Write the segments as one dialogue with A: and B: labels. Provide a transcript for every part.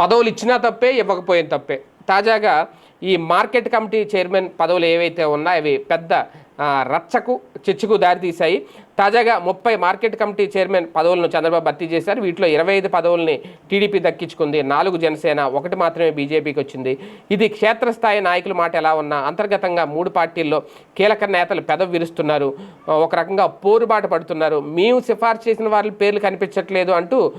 A: పదవులు ఇచ్చినా తప్పే ఇవ్వకపోయిన తప్పే. తాజాగా ఈ మార్కెట్ కమిటీ చైర్మన్ పదవులు ఏవైతే ఉన్నాయో అవి పెద్ద రచ్చకు చిచ్చుకు దారితీశాయి. తాజాగా ముప్పై మార్కెట్ కమిటీ చైర్మన్ పదవులను చంద్రబాబు భర్తీ చేశారు. వీటిలో ఇరవై ఐదు పదవుల్ని టీడీపీ దక్కించుకుంది. నాలుగు జనసేన ఒకటి మాత్రమే బీజేపీకి వచ్చింది. ఇది క్షేత్రస్థాయి నాయకుల మాట ఎలా ఉన్నా అంతర్గతంగా మూడు పార్టీల్లో కీలక నేతలు పెదవి విరుస్తున్నారు. ఒక రకంగా పోరుబాటు పడుతున్నారు. మేము సిఫార్సు చేసిన వాళ్ళ పేర్లు కనిపించట్లేదు అంటూ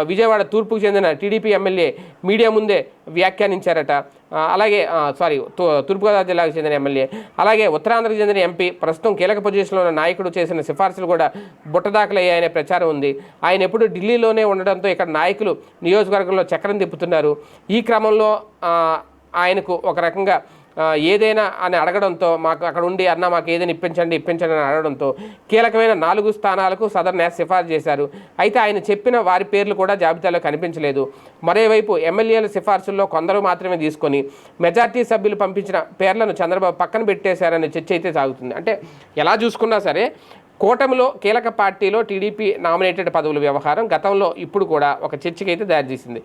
A: విజయవాడ తూర్పుకు చెందిన టీడీపీ ఎమ్మెల్యే మీడియా ముందే వ్యాఖ్యానించారట. అలాగే సారీ తూ- తూర్పుగోదావరి జిల్లాకు చెందిన ఎమ్మెల్యే. అలాగే ఉత్తరాంధ్రకు చెందిన ఎంపీ ప్రస్తుతం కీలక పొజిషన్లో ఉన్న నాయకుడు చేసిన సిఫార్సులు కూడా బుట్టదాఖలయ్యాయనే ప్రచారం ఉంది. ఆయన ఎప్పుడు ఢిల్లీలోనే ఉండడంతో ఇక్కడ నాయకులు నియోజకవర్గంలో చక్రం తిప్పుతున్నారు. ఈ క్రమంలో ఆయనకు ఒక రకంగా ఏదైనా అని అడగడంతో మాకు అక్కడ ఉండి అన్న మాకు ఏదైనా ఇప్పించండి ఇప్పించండి అని అడగడంతో కీలకమైన నాలుగు స్థానాలకు సదర్ నేత సిఫార్సు చేశారు. అయితే ఆయన చెప్పిన వారి పేర్లు కూడా జాబితాలో కనిపించలేదు. మరోవైపు ఎమ్మెల్యేల సిఫార్సుల్లో కొందరు మాత్రమే తీసుకొని మెజార్టీ సభ్యులు పంపించిన పేర్లను చంద్రబాబు పక్కన పెట్టేశారనే చర్చ అయితే సాగుతుంది. అంటే ఎలా చూసుకున్నా సరే కూటమిలో కీలక పార్టీలో టీడీపీ నామినేటెడ్ పదవుల వ్యవహారం గతంలో ఇప్పుడు కూడా ఒక చర్చకైతే అయితే దారితీసింది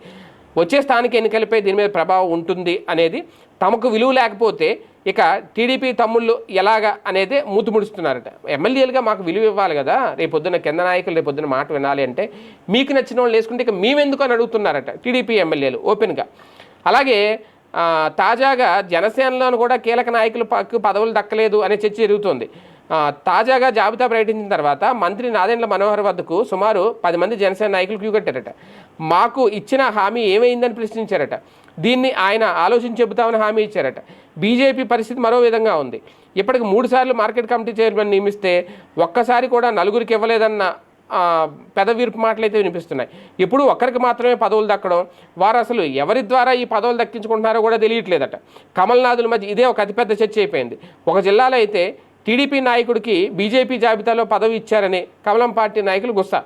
A: వచ్చే స్థానిక ఎన్నికలపై దీని మీద ప్రభావం ఉంటుంది అనేది తమకు విలువ లేకపోతే ఇక టీడీపీ తమ్ముళ్ళు ఎలాగా అనేది మూతుముడుస్తున్నారట ఎమ్మెల్యేలుగా మాకు విలువ ఇవ్వాలి కదా. రేపొద్దున కింద నాయకులు రేపొద్దున మాట వినాలి అంటే మీకు నచ్చిన వాళ్ళు వేసుకుంటే ఇక మేమెందుకు అని అడుగుతున్నారట టీడీపీ ఎమ్మెల్యేలు ఓపెన్గా. అలాగే తాజాగా జనసేనలోను కూడా కీలక నాయకులు పక్క పదవులు దక్కలేదు అనే చర్చ జరుగుతోంది. తాజాగా జాబితా ప్రకటించిన తర్వాత మంత్రి నాదెండ్ల మనోహర్ వద్దకు సుమారు పది మంది జనసేన నాయకులు క్యూ కట్టారట. మాకు ఇచ్చిన హామీ ఏమైందని ప్రశ్నించారట. దీన్ని ఆయన ఆలోచించి చెబుతామని హామీ ఇచ్చారట. బీజేపీ పరిస్థితి మరో విధంగా ఉంది. ఇప్పటికి మూడు సార్లు మార్కెట్ కమిటీ చైర్మన్ నియమిస్తే ఒక్కసారి కూడా నలుగురికి ఇవ్వలేదన్న ఆ, పెదవీర్పు మాటలు అయితే వినిపిస్తున్నాయి. ఇప్పుడు ఒక్కరికి మాత్రమే పదవులు దక్కడం వారు అసలు ఎవరి ద్వారా ఈ పదవులు దక్కించుకుంటున్నారో కూడా తెలియట్లేదట. కమల్నాథుల మధ్య ఇదే ఒక అతిపెద్ద చర్చ అయిపోయింది. ఒక జిల్లాలో అయితే టీడీపీ నాయకుడికి బీజేపీ జాబితాలో పదవి ఇచ్చారని కమలం పార్టీ నాయకులు గుస్సా.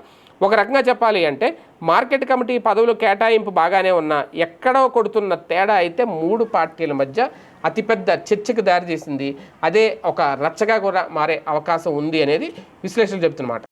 A: ఒక రకంగా చెప్పాలి అంటే మార్కెట్ కమిటీ పదవులు కేటాయింపు బాగానే ఉన్నా ఎక్కడో కొడుతున్న తేడా అయితే మూడు పార్టీల మధ్య అతిపెద్ద చర్చకు దారితీసింది. అదే ఒక రచ్చగా కూడా మారే అవకాశం ఉంది అనేది విశ్లేషకులు చెబుతున్నమాట.